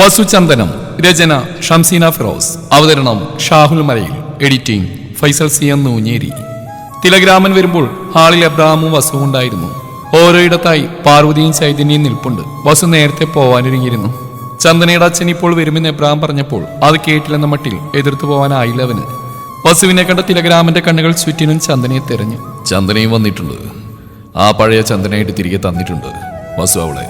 വസുചന്ദനം രചന ഷംസീന ഫിറോസ്. അവതരണം Shahul Malayil. Editing Faisal C M Noonjeri. തിലഗ്രാമൻ വരുമ്പോൾ ഹാളിൽ അബ്രാമും വസു ഉണ്ടായിരുന്നു. ഓരോ ഓരോയിടത്തായി പാർവതിയും ചൈതന്യയും നിൽപ്പുണ്ട്. വസു നേരത്തെ പോവാനൊരുങ്ങിയിരുന്നു ചന്ദനയുടെ അച്ഛൻ ഇപ്പോൾ വരുമെന്ന് എബ്രാം പറഞ്ഞപ്പോൾ അത് കേട്ടില്ലെന്ന മട്ടിൽ എതിർത്തു പോവാനായില്ല അവന്. വസുവിനെ കണ്ട തിലഗ്രാമന്റെ കണ്ണുകൾ ചുറ്റിനും ചന്ദനയെ തെരഞ്ഞു. ചന്ദനയും വന്നിട്ടുണ്ട്. ആ പഴയ ചന്ദനയായിട്ട് തിരികെ തന്നിട്ടുണ്ട്. വസു അവളെ.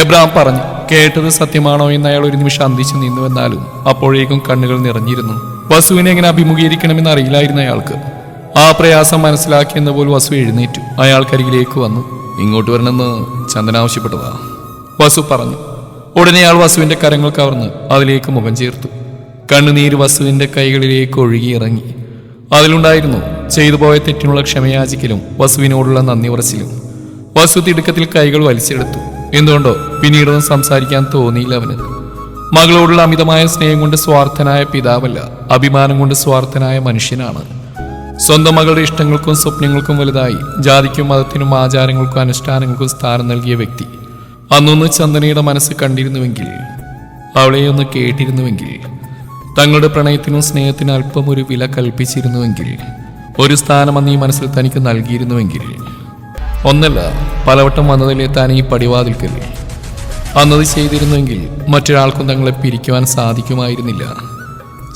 എബ്രാം പറഞ്ഞു കേട്ടത് സത്യമാണോ എന്ന് അയാൾ ഒരു നിമിഷം അന്തിച്ചു നിന്നുവെന്നാലും അപ്പോഴേക്കും കണ്ണുകൾ നിറഞ്ഞിരുന്നു. വസുവിനെ എങ്ങനെ അഭിമുഖീകരിക്കണമെന്ന് അറിയില്ലായിരുന്നു അയാൾക്ക്. ആ പ്രയാസം മനസ്സിലാക്കിയെന്ന പോൽ വസു എഴുന്നേറ്റു. അയാൾക്കരികിലേക്ക് വന്നു. ഇങ്ങോട്ട് വരണമെന്ന് ചന്ദന ആവശ്യപ്പെട്ടതാ. വസു പറഞ്ഞു. ഉടനെ അയാൾ വസുവിന്റെ കരങ്ങൾ കവർന്ന് അതിലേക്ക് മുഖം ചേർത്തു. കണ്ണുനീര് വസുവിന്റെ കൈകളിലേക്ക് ഒഴുകി ഇറങ്ങി. അതിലുണ്ടായിരുന്നു ചെയ്തു പോയ തെറ്റിനുള്ള ക്ഷമയാചിക്കലും വസുവിനോടുള്ള നന്ദി ഉറച്ചിലും. വസു തിടുക്കത്തിൽ കൈകൾ വലിച്ചെടുത്തു. എന്തുകൊണ്ടോ പിന്നീടൊന്നും സംസാരിക്കാൻ തോന്നിയില്ല അവന്. മകളോടുള്ള അമിതമായ സ്നേഹം കൊണ്ട് സ്വാർത്ഥനായ പിതാവല്ല അഭിമാനം കൊണ്ട് സ്വാർത്ഥനായ മനുഷ്യനാണ്. സ്വന്തം മകളുടെ ഇഷ്ടങ്ങൾക്കും സ്വപ്നങ്ങൾക്കും വലുതായി ജാതിക്കും മതത്തിനും ആചാരങ്ങൾക്കും അനുഷ്ഠാനങ്ങൾക്കും സ്ഥാനം നൽകിയ വ്യക്തി. അന്നൊന്ന് ചന്ദനയുടെ മനസ്സ് കണ്ടിരുന്നുവെങ്കിൽ അവളെ ഒന്ന് കേട്ടിരുന്നുവെങ്കിൽ തങ്ങളുടെ പ്രണയത്തിനും സ്നേഹത്തിനും അല്പം ഒരു വില കൽപ്പിച്ചിരുന്നുവെങ്കിൽ ഒരു സ്ഥാനം അന്ന് ഈ മനസ്സിൽ തനിക്ക് നൽകിയിരുന്നുവെങ്കിൽ ഒന്നല്ല പലവട്ടം വന്നതിലെ താൻ ഈ പടിവാതിൽക്കൽ അന്നത് ചെയ്തിരുന്നുവെങ്കിൽ മറ്റൊരാൾക്കും തങ്ങളെ പിരിക്കുവാൻ സാധിക്കുമായിരുന്നില്ല.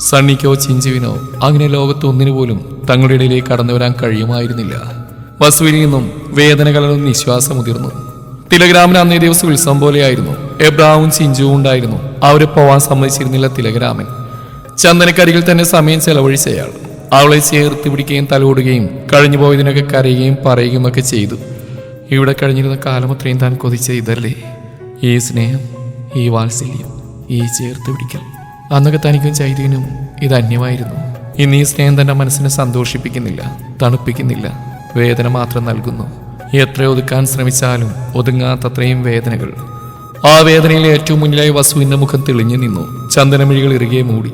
സണ്ണിക്കോ ചിഞ്ചുവിനോ അങ്ങനെ ലോകത്ത് ഒന്നിനു പോലും തങ്ങളുടെ ഇടയിലേക്ക് കടന്നു വരാൻ കഴിയുമായിരുന്നില്ല. വസുവിൽ നിന്നും വേദന നിശ്വാസം ഉതിർന്നു തിലഗ്രാമൻ അന്നേ ദിവസം ഉത്സവം പോലെയായിരുന്നു. എബ്രാവും ചിഞ്ചുവും ഉണ്ടായിരുന്നു. അവരെ പോവാൻ സമ്മതിച്ചിരുന്നില്ല തിലഗ്രാമൻ ചന്ദനക്കരികിൽ തന്നെ സമയം ചെലവഴിച്ച അയാൾ അവളെ ചേർത്ത് പിടിക്കുകയും തലോടുകയും കഴിഞ്ഞു പോയതിനൊക്കെ കരയുകയും പറയുകയും ഒക്കെ ചെയ്തു. ഇവിടെ കഴിഞ്ഞിരുന്ന കാലം അത്രയും താൻ കൊതിച്ച ഇതല്ലേ? ഈ സ്നേഹം ഈ വാത്സല്യം ഈ ചേർത്ത് പിടിക്കൽ. അന്നൊക്കെ തനിക്കും ചൈതന്യനും ഇത് അന്യമായിരുന്നു. ഇന്ന് ഈ സ്നേഹം തന്റെ മനസ്സിനെ സന്തോഷിപ്പിക്കുന്നില്ല തണുപ്പിക്കുന്നില്ല വേദന മാത്രം നൽകുന്നു. എത്ര ഒതുക്കാൻ ശ്രമിച്ചാലും ഒതുങ്ങാത്തത്രയും വേദനകൾ. ആ വേദനയിൽ ഏറ്റവും മുന്നിലായി വസുവിന്റെ മുഖം തെളിഞ്ഞു നിന്നു. ചന്ദനമിഴികൾ ഇറുകെ മൂടി.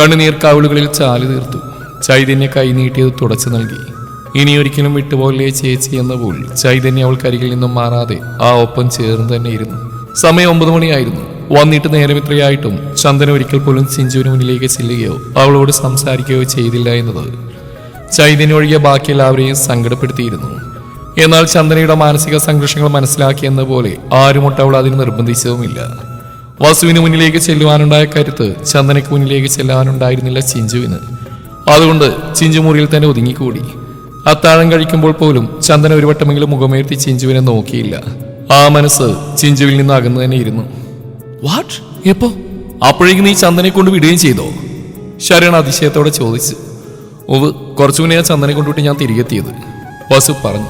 കണ്ണുനീർ കാവിളുകളിൽ ചാലു തീർത്തു. ചൈതന്യ കൈ നീട്ടിയത് തുടച്ചു നൽകി. ഇനി ഒരിക്കലും വിട്ടുപോകലേ ചേച്ചി എന്ന പോൽ. ചൈതന്യ അവൾക്കരികിൽ നിന്നും മാറാതെ ആ ഒപ്പം ചേർന്ന് തന്നെ ഇരുന്നു. സമയം ഒമ്പത് മണിയായിരുന്നു. വന്നിട്ട് നേരം ഇത്രയായിട്ടും ചന്ദന ഒരിക്കൽ പോലും സിഞ്ചുവിന് മുന്നിലേക്ക് ചെല്ലുകയോ അവളോട് സംസാരിക്കുകയോ ചെയ്തില്ല എന്നത് ചൈതന്യ ഒഴികെ ബാക്കി എല്ലാവരെയും സങ്കടപ്പെടുത്തിയിരുന്നു. എന്നാൽ ചന്ദനയുടെ മാനസിക സംഘർഷങ്ങൾ മനസ്സിലാക്കിയെന്ന പോലെ ആരുമൊട്ട് അവൾ അതിന് നിർബന്ധിച്ചതുമില്ല. വസുവിന് മുന്നിലേക്ക് ചെല്ലുവാനുണ്ടായ കരുത്ത് ചന്ദനയ്ക്ക് മുന്നിലേക്ക് ചെല്ലാനുണ്ടായിരുന്നില്ല ചിഞ്ചുവിന് അതുകൊണ്ട് ചിഞ്ചു മുറിയിൽ തന്നെ ഒതുങ്ങിക്കൂടി. അത്താഴം കഴിക്കുമ്പോൾ പോലും ചന്ദന ഒരു വട്ടമെങ്കിലും മുഖമേർത്തി ചിഞ്ചുവിനെ നോക്കിയില്ല. ആ മനസ്സ് ചിഞ്ചുവിൽ നിന്ന് അകന്നു തന്നെ ഇരുന്നു. വാട്ട്? എപ്പോ? അപ്പോഴേക്കും നീ ചന്ദനെ കൊണ്ട് വിടുകയും ചെയ്തോ? ശരൺ അതിശയത്തോടെ ചോദിച്ചു. ഒവ് കുറച്ചു മുന്നേ ആ ചന്ദനെ കൊണ്ടുവിട്ട് ഞാൻ തിരികെത്തിയത് വസു പറഞ്ഞു.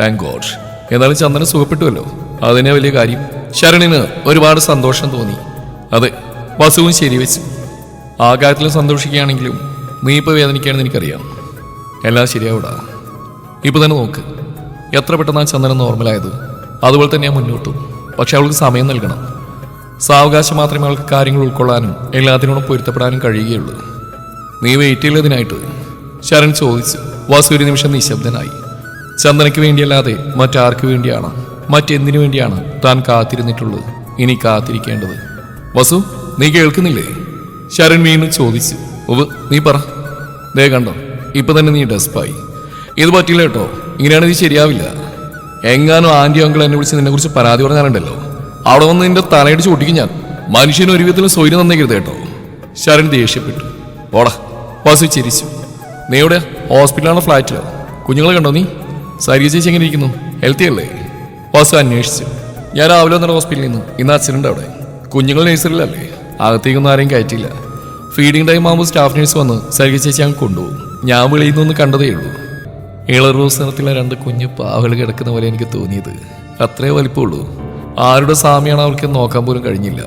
താങ്ക് ഗോഡ് എന്നാലും ചന്ദന സുഖപ്പെട്ടുവല്ലോ. അതിനെ വലിയ കാര്യം. ശരണിന് ഒരുപാട് സന്തോഷം തോന്നി. അതെ. വസുവും ശരിവെച്ചു. ആ കാര്യത്തിൽ സന്തോഷിക്കുകയാണെങ്കിലും നീ ഇപ്പോൾ വേദനിക്കുകയാണെന്ന് എനിക്കറിയാം. എല്ലാം ശരിയാവൂടാ. ഇപ്പൊ തന്നെ നോക്ക്. എത്ര പെട്ടെന്ന് ആ ചന്ദനം നോർമലായത് അതുപോലെ തന്നെ ഞാൻ മുന്നോട്ടും. പക്ഷെ അവൾക്ക് സമയം നൽകണം. സാവകാശം മാത്രമേ അവൾക്ക് കാര്യങ്ങൾ ഉൾക്കൊള്ളാനും എല്ലാത്തിനോടും പൊരുത്തപ്പെടാനും കഴിയുകയുള്ളൂ. നീ വെയിറ്റ് ചെയ്തതിനായിട്ട് ശരൺ ചോദിച്ചു. വാസു ഒരു നിമിഷം നിശബ്ദനായി. ചന്ദനയ്ക്ക് വേണ്ടിയല്ലാതെ മറ്റാർക്ക് വേണ്ടിയാണ് മറ്റെന്തിനു വേണ്ടിയാണ് താൻ കാത്തിരുന്നിട്ടുള്ളത് ഇനി കാത്തിരിക്കേണ്ടത്? വസു നീ കേൾക്കുന്നില്ലേ? ശരൺ വീണ്ടും ചോദിച്ചു. ഉവ് നീ പറ. ദേ കണ്ടോ? ഇപ്പൊ തന്നെ നീ ഡെസ്പായി ഇത് പറ്റില്ല കേട്ടോ. ഇങ്ങനെയാണ് നീ ശരിയാവില്ല. എങ്ങാനും ആന്റി അങ്കിൾ എന്നെ വിളിച്ച് നിന്നെ കുറിച്ച് പരാതി പറഞ്ഞാലുണ്ടല്ലോ. അവിടെ വന്ന് നിന്റെ തലയിടിച്ച് ഒട്ടിക്കും ഞാൻ. മനുഷ്യന് ഒരു വിധത്തിലും സ്വൈര്യം തന്നേക്കരുത് കേട്ടോ. ശരൺ ദേഷ്യപ്പെട്ടു. ഓടാ വാസു ചിരിച്ചു. നീ എവിടെ ഹോസ്പിറ്റലാണോ ഫ്ലാറ്റിലോ? കുഞ്ഞുങ്ങളെ കണ്ടോ നീ? സരിയ ചേച്ചി എങ്ങനെ ഇരിക്കുന്നു? ഹെൽത്തി അല്ലേ? വാസു അന്വേഷിച്ചു. ഞാൻ രാവിലെ വന്നിട്ട് ഹോസ്പിറ്റലിൽ നിന്ന്. ഇന്ന് ആക്സിഡന്റ് അവിടെ. കുഞ്ഞുങ്ങൾ നഴ്സറിയിലല്ലേ? അകത്തേക്കൊന്നും ആരെയും കയറ്റിയില്ല. ഫീഡിംഗ് ടൈം ആകുമ്പോൾ സ്റ്റാഫ് നേഴ്സ് വന്ന് സരിക ചേച്ചി അങ്ങ് കൊണ്ടുപോകും. ഞാൻ വിളിയുന്നൊന്ന് നിന്ന് കണ്ടതേ ഉള്ളൂ. ഇളറോസ് നിറത്തിലെ രണ്ട് കുഞ്ഞു പാവകൾ കിടക്കുന്ന പോലെ എനിക്ക് തോന്നിയത്. അത്രേ വലിപ്പമുള്ളൂ. ആരുടെ സ്വാമിയാണ് അവൾക്ക് നോക്കാൻ പോലും കഴിഞ്ഞില്ല.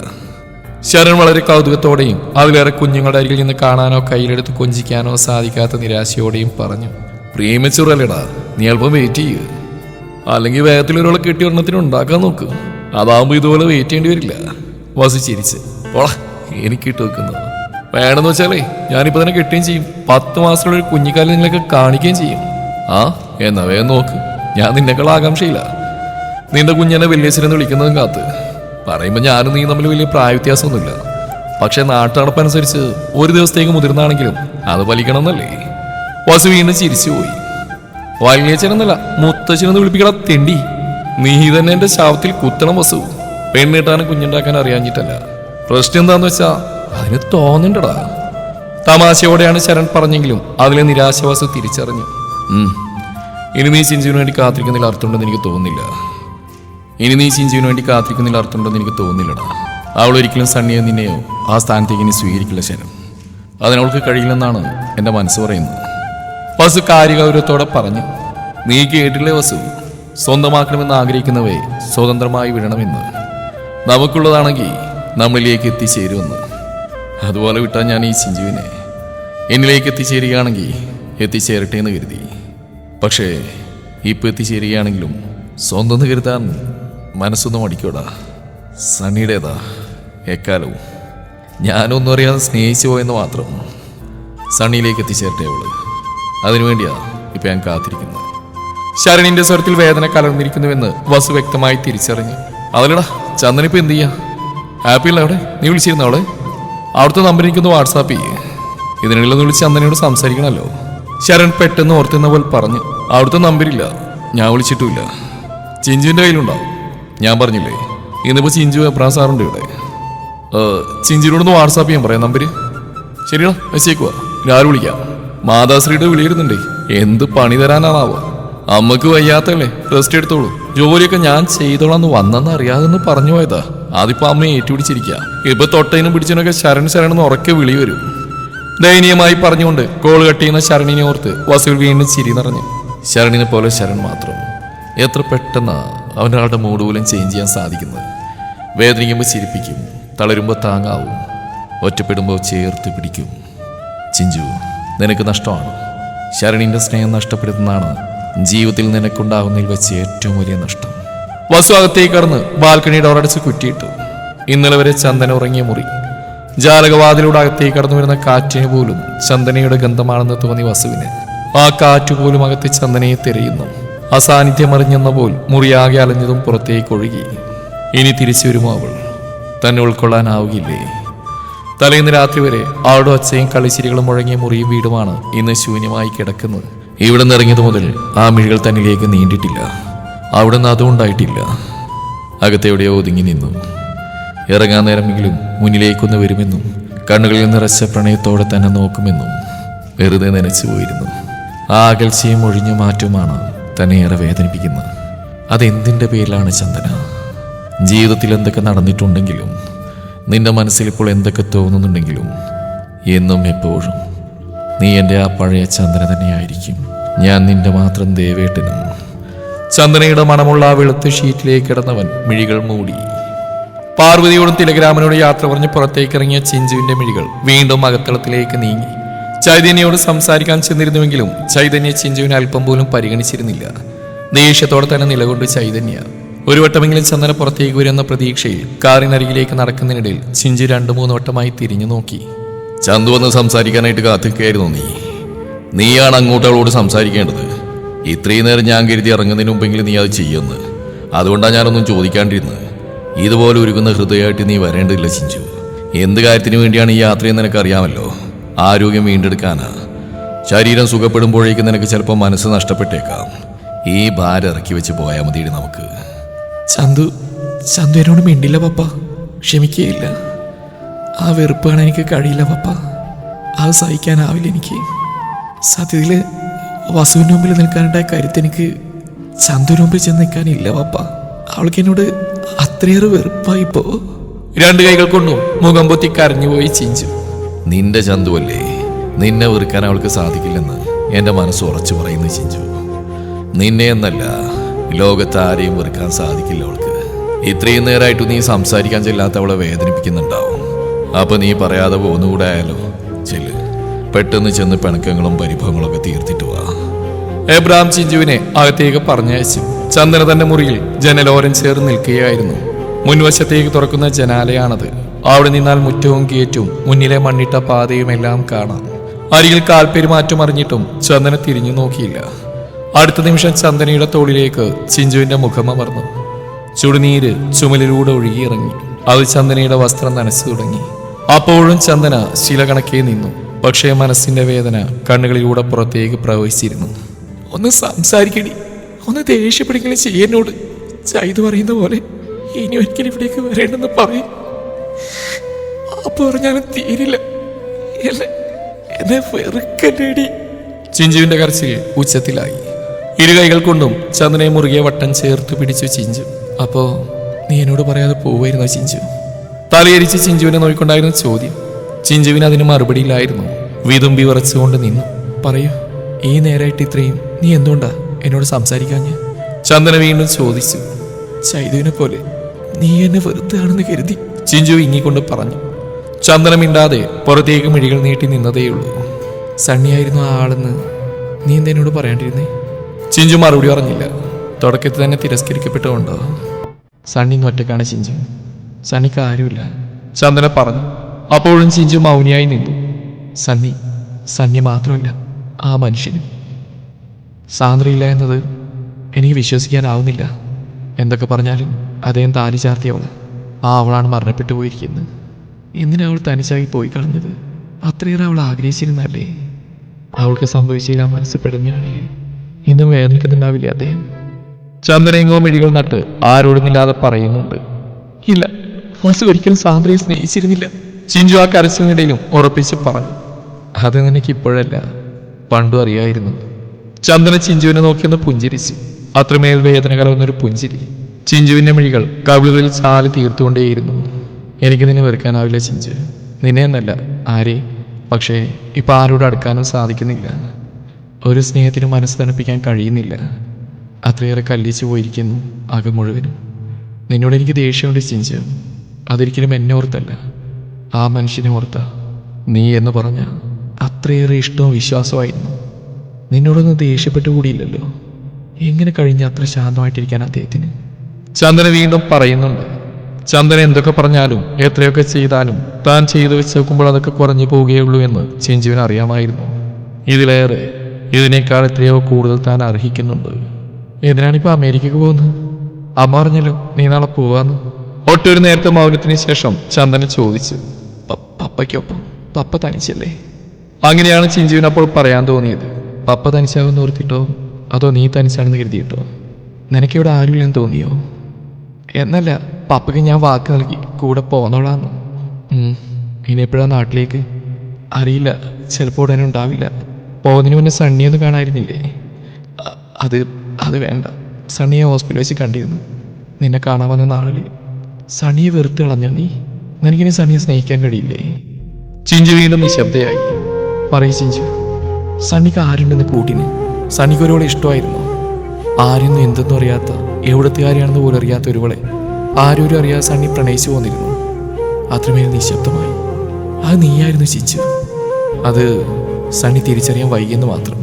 ശരൺ വളരെ കൗതുകത്തോടെയും അതിലേറെ കുഞ്ഞുങ്ങളുടെ അരികിൽ നിന്ന് കാണാനോ കയ്യിലെടുത്ത് കൊഞ്ചിക്കാനോ സാധിക്കാത്ത നിരാശയോടെയും പറഞ്ഞു പ്രീമച്ചുറല്ലടാ നീ അല്പം വെയിറ്റ് ചെയ്യ്. അല്ലെങ്കിൽ വേഗത്തിൽ ഒരാളെ കെട്ടി ഒരെണ്ണത്തിന് ഉണ്ടാക്കാൻ നോക്ക്. അതാവുമ്പോൾ ഇതുപോലെ വെയിറ്റ് ചെയ്യേണ്ടി വരില്ല. വസിച്ചിരിച്ച് ചിരിച്ച് പോളാ എനിക്ക് ഇട്ട് വെക്കുന്നത് വേണമെന്ന് വെച്ചാലേ ഞാനിപ്പോ തന്നെ കെട്ടുകയും ചെയ്യും. പത്ത് മാസത്തിലുള്ള ഒരു കുഞ്ഞിക്കാലം നിങ്ങളൊക്കെ കാണിക്കുകയും ചെയ്യും. ആ എന്നാ വേഗം നോക്ക്. ഞാൻ നിന്നെക്കാൾ ആകാംക്ഷയില്ല. നിന്റെ കുഞ്ഞെന്നെ വലിയച്ഛനെന്ന് വിളിക്കുന്നതും കാത്ത്. പറയുമ്പോൾ ഞാനും നീ തമ്മിൽ വലിയ പ്രായവ്യത്യാസമൊന്നുമില്ല. പക്ഷെ നാട്ടടപ്പനുസരിച്ച് ഒരു ദിവസത്തേക്ക് മുതിർന്നാണെങ്കിലും അത് വലിക്കണമെന്നല്ലേ വസു വീണ്ടും ചിരിച്ചുപോയി വലിയച്ഛനെന്നല്ല മുത്തച്ഛനെന്ന് വിളിപ്പിക്കണ തെണ്ടി. നീ തന്നെ എന്റെ ശാവത്തിൽ കുത്തണം വസു. പെണ്ണിട്ടാനും കുഞ്ഞുണ്ടാക്കാൻ അറിയാഞ്ഞിട്ടല്ല. പ്രശ്നം എന്താണെന്ന് വെച്ചാ അതിന് തോന്നണ്ടടാ തമാശയോടെയാണ് ശരൺ പറഞ്ഞെങ്കിലും അതിലെ നിരാശവാസം തിരിച്ചറിഞ്ഞു. ഇനി നീ ചിഞ്ചുവിന് വേണ്ടി കാത്തിരിക്കുന്നതിൽ അർത്ഥമുണ്ടെന്ന് എനിക്ക് തോന്നുന്നില്ല. ഇനി നീ ചിഞ്ചുവിന് വേണ്ടി കാത്തിരിക്കുന്നതിൽ അർത്ഥമുണ്ടെന്ന് എനിക്ക് തോന്നുന്നില്ലടാ. അവൾ ഒരിക്കലും സണ്ണിയോ നിന്നെയോ ആ സ്ഥാനത്തേക്ക് ഇനി സ്വീകരിക്കില്ല ശരം അതിനവൾക്ക് കഴിയില്ലെന്നാണ് എന്റെ മനസ്സ് പറയുന്നത്. വസു കാര്യഗൗരവത്തോടെ പറഞ്ഞു നീ കേട്ടില്ലേ വസു? സ്വന്തമാക്കണമെന്ന് ആഗ്രഹിക്കുന്നവയെ സ്വതന്ത്രമായി വിടണമെന്ന്. നമുക്കുള്ളതാണെങ്കിൽ നമ്മളിലേക്ക് എത്തിച്ചേരുമെന്ന്. അതുപോലെ വിട്ടാൽ ഞാൻ ഈ ചിഞ്ചുവിനെ എന്നിലേക്ക് എത്തിച്ചേരുകയാണെങ്കിൽ എത്തിച്ചേരട്ടെ എന്ന് കരുതി. പക്ഷേ ഇപ്പം എത്തിച്ചേരുകയാണെങ്കിലും സ്വന്തം കരുതാൻ മനസ്സൊന്നും അടിക്കോടാ സണ്ണിയുടേതാ എക്കാലവും. ഞാനൊന്നും അറിയാതെ സ്നേഹിച്ചു പോയെന്ന് മാത്രം സണ്ണിയിലേക്ക് എത്തിച്ചേരട്ടെ അവൾ. അതിനുവേണ്ടിയാ ഇപ്പം ഞാൻ കാത്തിരിക്കുന്നത്. ശരണിന്റെ സ്വരത്തിൽ വേദന കലർന്നിരിക്കുന്നുവെന്ന് വസു വ്യക്തമായി തിരിച്ചറിഞ്ഞു. അതല്ലടാ ചന്ദനിപ്പോ എന്ത് ചെയ്യാ? ഹാപ്പി അല്ല അവിടെ? നീ വിളിച്ചിരുന്ന അവളെ? അവിടുത്തെ നമ്പർ എനിക്കൊന്ന് വാട്സാപ്പ് ചെയ്യേ. ഇതിനിടയിൽ ഒന്ന് വിളിച്ച് ചന്ദനയോട് സംസാരിക്കണമല്ലോ ശരൺ പെട്ടെന്ന് ഓർത്തുന്ന പോലെ പറഞ്ഞു. അവിടുത്തെ നമ്പരില്ല. ഞാൻ വിളിച്ചിട്ടുമില്ല. ചിഞ്ചുവിന്റെ കയ്യിലുണ്ടാവും ഞാൻ പറഞ്ഞില്ലേ. ഇന്നിപ്പോൾ ചിഞ്ചു എപ്രാ സാറുണ്ട് ഇവിടെ. ചിഞ്ചിനോടൊന്ന് വാട്സാപ്പ് ചെയ്യാൻ പറയാം നമ്പര്. ശരിയാ വെച്ചേക്കുക രാവിലെ വിളിക്കാം. മാതാശ്രീയുടെ വിളിയിരുന്നുണ്ടേ എന്ത് പണി തരാനാണാവോ. അമ്മയ്ക്ക് വയ്യാത്തല്ലേ. റെസ്റ്റ് എടുത്തോളൂ. ജോലിയൊക്കെ ഞാൻ ചെയ്തോളാന്ന് വന്നെന്ന് അറിയാതെന്ന് പറഞ്ഞു പോയതാ. അതിപ്പോ അമ്മ ഏറ്റുപിടിച്ചിരിക്കുക ഇപ്പൊ തൊട്ടതിനും പിടിച്ചതിനൊക്കെ ശരൺ എന്ന് ഉറക്കെ വിളി വരും. ദയനീയമായി പറഞ്ഞുകൊണ്ട് കോൾ കട്ട് ചെയ്യുന്ന ശരണിനെ ഓർത്ത് വസുവിൽ വീണ്ടും ചിരി നിറഞ്ഞു. ശരണിനെ പോലെ ശരൺ മാത്രം. എത്ര പെട്ടെന്ന് അവനൊരാളുടെ മൂഡ് പോലും ചേഞ്ച് ചെയ്യാൻ സാധിക്കുന്നത്. വേദനിക്കുമ്പോൾ ചിരിപ്പിക്കും തളരുമ്പോൾ താങ്ങാവും ഒറ്റപ്പെടുമ്പോൾ ചേർത്ത് പിടിക്കും. ചിഞ്ചു നിനക്ക് നഷ്ടമാണ്? ശരണിന്റെ സ്നേഹം നഷ്ടപ്പെടുത്തുന്നതാണ് ജീവിതത്തിൽ നിനക്കുണ്ടാകുന്നതിൽ വെച്ച് ഏറ്റവും വലിയ നഷ്ടം. വസു അകത്തേക്ക് കടന്ന് ബാൽക്കണിയുടെ ഓറടച്ച് കുറ്റിയിട്ടു. ഇന്നലെ വരെ ചന്ദന ഉറങ്ങിയ മുറി. ജാലകവാതിലൂടെ അകത്തേക്ക് കടന്നു വരുന്ന കാറ്റിന് പോലും ചന്ദനയുടെ ഗന്ധമാണെന്ന് തോന്നി വസുവിന്. ആ കാറ്റ് പോലും അകത്തെ ചന്ദനയെ തിരയുന്നു. അസാന്നിധ്യം അറിഞ്ഞെന്ന പോൽ മുറിയാകെ അലഞ്ഞതും പുറത്തേക്ക് ഒഴുകി. ഇനി തിരിച്ചു വരുമോ അവൾ? തന്നെ ഉൾക്കൊള്ളാനാവുകയില്ലേ? തലേന്ന് രാത്രി വരെ അവളുടെ ഒച്ചയും കളിച്ചിരികളും മുഴങ്ങിയ മുറിയും വീടുമാണ് ഇന്ന് ശൂന്യമായി കിടക്കുന്നത്. ഇവിടെ നിറങ്ങിയത് മുതൽ ആ മിഴികൾ തന്നിലേക്ക് നീണ്ടിട്ടില്ല. അവിടെ നിന്ന് അതുകൊണ്ടായിട്ടില്ല അകത്തെവിടെയോ ഒതുങ്ങി നിന്നു. ഇറങ്ങാൻ നേരമെങ്കിലും മുന്നിലേക്കൊന്ന് വരുമെന്നും കണ്ണുകളിൽ നിറച്ച പ്രണയത്തോടെ തന്നെ നോക്കുമെന്നും വെറുതെ നനച്ചു പോയിരുന്നു. ആ അകൽച്ചയും ഒഴിഞ്ഞു മാറ്റവുമാണ് തന്നെ ഏറെ വേദനിപ്പിക്കുന്നത്. അതെന്തിന്റെ പേരിലാണ് ചന്ദന? ജീവിതത്തിൽ എന്തൊക്കെ നടന്നിട്ടുണ്ടെങ്കിലും നിന്റെ മനസ്സിൽ ഇപ്പോൾ എന്തൊക്കെ തോന്നുന്നുണ്ടെങ്കിലും എന്നും എപ്പോഴും നീ എന്റെ ആ പഴയ ചന്ദന തന്നെയായിരിക്കും. ഞാൻ നിന്റെ മാത്രം ദേവേട്ടനും ചന്ദനയുടെ മണമുള്ള വെളുത്ത ഷീറ്റിലേക്ക് കിടന്നവൻ മിഴികൾ മൂടി. പാർവതിയോടും തിലഗ്രാമനോട് യാത്ര പറഞ്ഞ് പുറത്തേക്ക് ഇറങ്ങിയ ചിഞ്ചുവിന്റെ മിഴികൾ വീണ്ടും അകത്തളത്തിലേക്ക് നീങ്ങി. ചൈതന്യയോട് സംസാരിക്കാൻ ചെന്നിരുന്നുവെങ്കിലും ചൈതന്യ ചിഞ്ചുവിനെ അല്പം പോലും പരിഗണിച്ചിരുന്നില്ല. ദേഷ്യത്തോടെ തന്നെ നിലകൊണ്ട് ചൈതന്യ. ഒരു വട്ടമെങ്കിലും ചന്ദന പുറത്തേക്ക് വരുന്ന പ്രതീക്ഷയിൽ കാറിനരികിലേക്ക് നടക്കുന്നതിനിടയിൽ ചിഞ്ചു രണ്ടു മൂന്ന് വട്ടമായി തിരിഞ്ഞു നോക്കി. ചന്തു വന്ന് സംസാരിക്കാനായിട്ട് കാത്തിക്കായിരുന്നു നീ. നീയാണ് അങ്ങോട്ട് അവളോട് സംസാരിക്കേണ്ടത്. ഇത്രയും നേരം ഞാൻ കരുതി ഇറങ്ങുന്നതിന് മുമ്പെങ്കിലും നീ അത് ചെയ്യുന്നത് അതുകൊണ്ടാണ് ഞാനൊന്നും ചോദിക്കാണ്ടിരുന്നത്. ഇതുപോലെ ഒരുക്കുന്ന ഹൃദയമായിട്ട് നീ വരേണ്ടതില്ല ചിഞ്ചു. എന്ത് കാര്യത്തിന് വേണ്ടിയാണ് ഈ യാത്രയെന്ന് നിനക്കറിയാമല്ലോ? ആരോഗ്യം വീണ്ടെടുക്കാനാ. ശരീരം സുഖപ്പെടുമ്പോഴേക്കും നിനക്ക് ചിലപ്പോൾ മനസ്സ് നഷ്ടപ്പെട്ടേക്കാം. ഈ ഭാരം ഇറക്കി വെച്ച് പോയാൽ മതിയുടെ നമുക്ക്. ചന്തു ചന്തു എന്നോട് മിണ്ടില്ല പപ്പ. ക്ഷമിക്കുകയില്ല. ആ വെറുപ്പാണ് എനിക്ക് കഴിയില്ല പപ്പ. അത് സഹിക്കാനാവില്ല എനിക്ക്. സത്യത്തിൽ വസുവിന് മുമ്പിൽ നിൽക്കാനുണ്ടായ കാര്യത്തിൽ എനിക്ക് ചന്തുവിന് മുമ്പിൽ ചെന്ന് നിൽക്കാനില്ല പാപ്പ അവൾക്ക് എന്നോട് അത്രയേറെ വെറുപ്പായിപ്പോ. രണ്ട് കൈകൾ കൊണ്ടും മുഖം പൊത്തി കരഞ്ഞുപോയി ചിഞ്ചു. നിന്റെ ചന്തുവല്ലേ? നിന്നെ വെറുക്കാൻ അവൾക്ക് സാധിക്കില്ലെന്ന് എന്റെ മനസ്സ് ഉറച്ചു പറയുന്നു ചിഞ്ചു. നിന്നെ എന്നല്ല ലോകത്ത് ആരെയും വെറുക്കാൻ സാധിക്കില്ല അവൾക്ക്. ഇത്രയും നേരമായിട്ട് നീ സംസാരിക്കാൻ ചെല്ലാത്ത അവളെ വേദനിപ്പിക്കുന്നുണ്ടാവും. അപ്പൊ നീ പറയാതെ പോകുന്നുകൂടെ ആയാലോ? ചെല്ല്. പെട്ടെന്ന് ചെന്ന് പിണക്കങ്ങളും പരിഭവങ്ങളൊക്കെ തീർത്തിട്ട് വാ. എബ്രാം ചിഞ്ചുവിനെ അകത്തേക്ക് പറഞ്ഞയച്ചു ചന്ദന തന്റെ മുറിയിൽ ജനലോരം ചേർന്ന് നിൽക്കുകയായിരുന്നു. മുൻവശത്തേക്ക് തുറക്കുന്ന ജനാലയാണത്. അവിടെ നിന്നാൽ മുറ്റവും കയറ്റും മുന്നിലെ മണ്ണിട്ട പാതയും എല്ലാം കാണാം. അരികിൽ കാൽപെരുമാറ്റം അറിഞ്ഞിട്ടും ചന്ദന തിരിഞ്ഞു നോക്കിയില്ല. അടുത്ത നിമിഷം ചന്ദനയുടെ തോളിലേക്ക് ചിഞ്ചുവിന്റെ മുഖം അമർന്നു. ചുടുനീര് ചുമലിലൂടെ ഒഴുകിയിറങ്ങി. അത് ചന്ദനയുടെ വസ്ത്രം നനച്ചു തുടങ്ങി. അപ്പോഴും ചന്ദന ശില കണക്കേ നിന്നു. പക്ഷേ മനസ്സിന്റെ വേദന കണ്ണുകളിലൂടെ പുറത്തേക്ക് പ്രവഹിച്ചിരുന്നു. ഒന്ന് സംസാരിക്കണി ഒന്ന് ദേഷ്യപ്പെടുകയും ചെയ്യനോട് ചെയ്തു പറയുന്ന പോലെ ഇനി ഒരിക്കലും ഇവിടേക്ക് വരേണ്ടെന്ന് പറയും. അപ്പൊ പറഞ്ഞാലും തീരില്ല. ചിഞ്ചുവിന്റെ കരച്ചിൽ ഉച്ചത്തിലായി. ഇരു കൈകൾ കൊണ്ടും ചന്ദനെ മുറുകിയ വട്ടം ചേർത്ത് പിടിച്ചു ചിഞ്ചു. അപ്പോ നീ എന്നോട് പറയാതെ പോവായിരുന്നോ ചിഞ്ചു? തലയരിച്ച് ചിഞ്ചുവിനെ നോക്കിക്കൊണ്ടായിരുന്നു ചോദ്യം. ചിഞ്ചുവിന് അതിന് മറുപടിയില്ലായിരുന്നു വിതുമ്പി വിറച്ചുകൊണ്ട് നിന്നു. പറയൂ ഈ നേരായിട്ട് ഇത്രയും? നീ എന്തുകൊണ്ടാ എന്നോട് സംസാരിക്കാഞ്ഞ്? ചന്ദന വീണ്ടും ചോദിച്ചു. ചൈതുവിനെ പോലെ നീ എന്നെ വെറുതെയാണെന്ന് കരുതി. ചിഞ്ചു ഇങ്ങിക്കൊണ്ട് പറഞ്ഞു. ചന്ദനം മിണ്ടാതെ പുറത്തേക്ക് മിഴികൾ നീട്ടി നിന്നതേയുള്ളൂ സണ്ണിയായിരുന്നു ആ ആളെന്ന് നീ എന്തെന്നോട് പറയാണ്ടിരുന്നേ? ചിഞ്ചു മറുപടി പറഞ്ഞില്ല. തുടക്കത്തിൽ തന്നെ തിരസ്കരിക്കപ്പെട്ടുകൊണ്ടോ സണ്ണി ഒറ്റക്കാണ് ചിഞ്ചു. സണ്ണിക്ക് ആരുമില്ല. ചന്ദന പറഞ്ഞു. അപ്പോഴും ചിഞ്ചു മൗനിയായി നിന്നു. സന്നി സന്നി മാത്രമല്ല ആ മനുഷ്യനും. സാന്ദ്രയില്ല എന്നത് എനിക്ക് വിശ്വസിക്കാനാവുന്നില്ല. എന്തൊക്കെ പറഞ്ഞാലും അദ്ദേഹം താലി ചാർത്തിയവൾ ആ അവളാണ് മരണപ്പെട്ടു പോയിരിക്കുന്നത്. എന്തിനാ അവൾ തനിച്ചായി പോയി കളഞ്ഞത്? അത്രയേറെ അവൾ ആഗ്രഹിച്ചിരുന്നല്ലേ? അവൾക്ക് സംഭവിച്ചില്ല മനസ്സിൽപ്പെടുകയാണെങ്കിൽ ഇന്നും വേദനിക്കുന്നുണ്ടാവില്ലേ അദ്ദേഹം? ചന്ദ്രനെങ്ങോ മിഴികൾ നട്ട് ആരോടുമില്ലാതെ പറയുന്നുണ്ട്. ഇല്ല മനസ്സ് ഒരിക്കലും സാന്ദ്രയെ സ്നേഹിച്ചിരുന്നില്ല. ചിഞ്ചു ആ കരച്ചിലിനിടയിലും ഉറപ്പിച്ച് പറഞ്ഞു. അത് നിനക്ക് ഇപ്പോഴല്ല? പണ്ടും അറിയായിരുന്നു. ചന്ദന ചിഞ്ചുവിനെ നോക്കിയൊന്ന് പുഞ്ചിരിച്ചു. അത്രമേൽ വേദന കലർന്നൊരു പുഞ്ചിരി. ചിഞ്ചുവിന്റെ മിഴികൾ കവിളിൽ ചാലി തീർത്തുകൊണ്ടേയിരുന്നു. എനിക്ക് നിന്നെ വെറുക്കാനാവില്ല ചിഞ്ചു. നിന്നെ എന്നല്ല ആരെ? പക്ഷേ ഇപ്പൊ ആരോട് അടുക്കാനും സാധിക്കുന്നില്ല. ഒരു സ്നേഹത്തിന് മനസ്സ് തണുപ്പിക്കാൻ കഴിയുന്നില്ല. അത്രയേറെ കല്ലിച്ചു പോയിരിക്കുന്നു അകം മുഴുവനും. നിന്നോട് എനിക്ക് ദേഷ്യമുണ്ട് ചിഞ്ചു. അതൊരിക്കലും എന്നെ ഓർത്തല്ല. ആ മനുഷ്യനെ ഓർത്ത നീ എന്ന് പറഞ്ഞ അത്രയേറെ ഇഷ്ടവും വിശ്വാസമായിരുന്നു നിന്നോടൊന്നും ദേഷ്യപ്പെട്ടു കൂടിയില്ലല്ലോ. എങ്ങനെ കഴിഞ്ഞ അത്ര ശാന്തമായിട്ടിരിക്കാൻ അദ്ദേഹത്തിന്? ചന്ദന വീണ്ടും പറയുന്നുണ്ട്. ചന്ദന എന്തൊക്കെ പറഞ്ഞാലും എത്രയൊക്കെ ചെയ്താലും താൻ ചെയ്തു വെച്ച് നോക്കുമ്പോൾ അതൊക്കെ കുറഞ്ഞു പോവുകയുള്ളൂ എന്ന് ചിഞ്ചുവിന് അറിയാമായിരുന്നു. ഇതിലേറെ ഇതിനേക്കാൾ എത്രയോ കൂടുതൽ താൻ അർഹിക്കുന്നുണ്ട്. എന്തിനാണിപ്പോൾ അമേരിക്കക്ക് പോകുന്നത്? അമ്മ പറഞ്ഞല്ലോ നീ നാളെ പോവാന്ന്. ഒട്ടൊരു നേരത്തെ മൗനത്തിന് ശേഷം ചന്ദന ചോദിച്ചു. "പ- പപ്പയ്ക്കൊപ്പം പപ്പ തനിച്ചല്ലേ? അങ്ങനെയാണ് ചിഞ്ചുവിന് അപ്പോൾ പറയാൻ തോന്നിയത്. പപ്പ തനിച്ചാകുമെന്ന് ഓർത്തിട്ടോ? അതോ നീ തനിച്ചാണെന്ന് കരുതിയിട്ടോ? നിനക്കിവിടെ ആരുമില്ലെന്ന് തോന്നിയോ? എന്നല്ല പപ്പയ്ക്ക് ഞാൻ വാക്ക് നൽകി കൂടെ പോന്നോളാന്ന്. ഇനി എപ്പോഴാ നാട്ടിലേക്ക്? അറിയില്ല ചിലപ്പോൾ ഉടനെ ഉണ്ടാവില്ല. പോകുന്നതിന് മുന്നേ സണ്ണിയൊന്നും കാണായിരുന്നില്ലേ അ- അത് അത് വേണ്ട. സണ്ണിയെ ഹോസ്പിറ്റലിൽ വെച്ച് കണ്ടിരുന്നു. നിന്നെ കാണാൻ വന്ന നാളിൽ സണ്ണിയെ വെറുത്ത് കളഞ്ഞോ നീ? നിനക്കിനി സണ്ണിയെ സ്നേഹിക്കാൻ കഴിയില്ലേ? ചിഞ്ചു വീണ്ടും നിശബ്ദയായി പറയ ചിഞ്ചു സണ്ണിക്ക് ആരുണ്ടെന്ന് കൂട്ടിന്. സണ്ണിക്ക് ഒരുവളെ ഇഷ്ടമായിരുന്നു. ആരെന്നും എന്തെന്നും അറിയാത്ത എവിടത്തുകാരിയാണെന്ന് പോലും അറിയാത്ത ഒരുവളെ ആരോരും അറിയാതെ സണ്ണി പ്രണയിച്ചു പോന്നിരുന്നു. അത്രമേൽ നിശബ്ദമായി. അത് നീയായിരുന്നു ചിച്ചു അത് സണ്ണി തിരിച്ചറിയാൻ വൈകിയെന്ന് മാത്രം.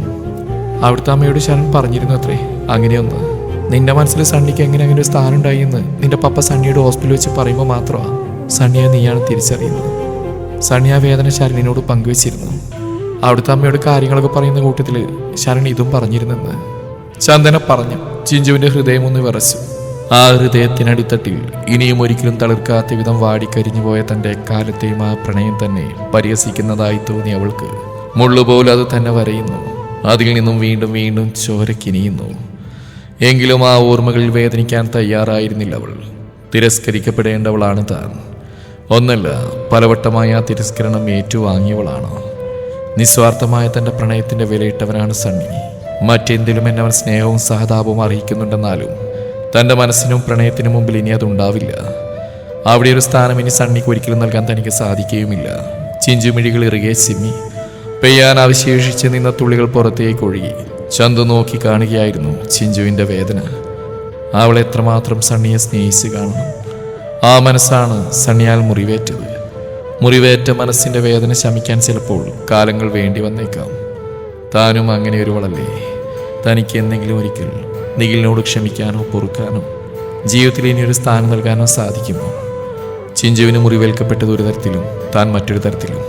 അവിടുത്തെ അമ്മയോട് ശരൺ പറഞ്ഞിരുന്നു അത്രേ. അങ്ങനെയൊന്ന്. നിന്റെ മനസ്സിൽ സണ്ണിക്ക് എങ്ങനെ അങ്ങനെ ഒരു സ്ഥാനം ഉണ്ടായി എന്ന് നിന്റെ പപ്പ സണ്ണിയുടെ ഹോസ്പിറ്റലിൽ വെച്ച് പറയുമ്പോൾ മാത്രമാണ് സണ്ണിയെ നീയാണ് തിരിച്ചറിയുന്നത്. സണിയ വേദന ശരണിനോട് പങ്കുവച്ചിരുന്നു. അവിടുത്തെ അമ്മയോട് കാര്യങ്ങളൊക്കെ പറയുന്ന കൂട്ടത്തിൽ ശരൺ ഇതും പറഞ്ഞിരുന്നെന്ന്. ചന്ദന പറഞ്ഞു. ചിഞ്ചുവിന്റെ ഹൃദയം ഒന്ന് വിറച്ചു. ആ ഹൃദയത്തിനടിത്തട്ടിൽ ഇനിയും ഒരിക്കലും തളിർക്കാത്ത വിധം വാടിക്കരിഞ്ഞു പോയ തന്റെ കാലത്തെയും ആ പ്രണയം തന്നെ പരിഹസിക്കുന്നതായി തോന്നി അവൾക്ക്. മുള്ളുപോലെ അത് തന്നെ വരയുന്നു. അതിൽ നിന്നും വീണ്ടും വീണ്ടും ചോരക്കിനിയുന്നു. എങ്കിലും ആ ഓർമ്മകളിൽ വേദനിക്കാൻ തയ്യാറായിരുന്നില്ല അവൾ. തിരസ്കരിക്കപ്പെടേണ്ടവളാണ് താൻ. ഒന്നല്ല പലവട്ടമായ ആ തിരസ്കരണം ഏറ്റുവാങ്ങിയവളാണ്. നിസ്വാർത്ഥമായ തന്റെ പ്രണയത്തിന്റെ വിലയിട്ടവനാണ് സണ്ണി. മറ്റെന്തിലും എന്നെ അവൻ സ്നേഹവും സഹതാപവും അറിയിക്കുന്നുണ്ടെന്നാലും തന്റെ മനസ്സിനും പ്രണയത്തിനും മുമ്പിൽ ഇനി അതുണ്ടാവില്ല. അവിടെ ഒരു സ്ഥാനം ഇനി സണ്ണിക്ക് ഒരിക്കലും നൽകാൻ തനിക്ക് സാധിക്കുകയുമില്ല. ചിഞ്ചുമിഴികൾ ഇറുകെ സിമ്മി പെയ്യാൻ അവശേഷിച്ച് നിന്ന തുള്ളികൾ പുറത്തേക്ക് ഒഴുകി ചന്തു നോക്കി കാണുകയായിരുന്നു ചിഞ്ചുവിന്റെ വേദന. അവൾ എത്രമാത്രം സണ്ണിയെ സ്നേഹിച്ച് കാണണം. ആ മനസ്സാണ് സണിയാൽ മുറിവേറ്റത്. മുറിവേറ്റ മനസ്സിന്റെ വേദന ശമിക്കാൻ ചിലപ്പോൾ കാലങ്ങൾ വേണ്ടി വന്നേക്കാം. താനും അങ്ങനെ ഒരുവളല്ലേ. തനിക്ക് എന്തെങ്കിലും ഒരിക്കൽ നിഖിലിനോട് ക്ഷമിക്കാനോ പൊറുക്കാനോ ജീവിതത്തിൽ ഇനിയൊരു സ്ഥാനം നൽകാനോ സാധിക്കുമോ? ചിഞ്ചുവിന് മുറിവേൽക്കപ്പെട്ടത് ഒരു തരത്തിലും താൻ മറ്റൊരു തരത്തിലും.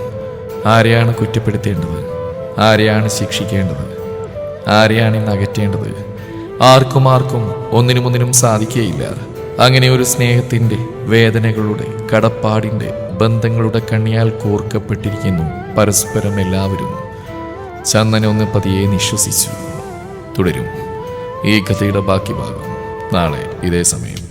ആരെയാണ് കുറ്റപ്പെടുത്തേണ്ടത്? ആരെയാണ് ശിക്ഷിക്കേണ്ടത്? ആരെയാണ് ഇന്ന് അകറ്റേണ്ടത്? ആർക്കും ആർക്കും ഒന്നിനും ഒന്നിനും സാധിക്കുകയില്ല അങ്ങനെ ഒരു സ്നേഹത്തിന്റെ വേദനകളുടെ കടപ്പാടിന്റെ ബന്ധങ്ങളുടെ കണ്ണിയാൽ കോർക്കപ്പെട്ടിരിക്കുന്നു പരസ്പരം എല്ലാവരും. ചന്ദനൊന്ന് പതിയെ നിശ്വസിച്ചു. തുടരും. ഈ കഥയുടെ ബാക്കി ഭാഗം. നാളെ ഇതേ സമയം.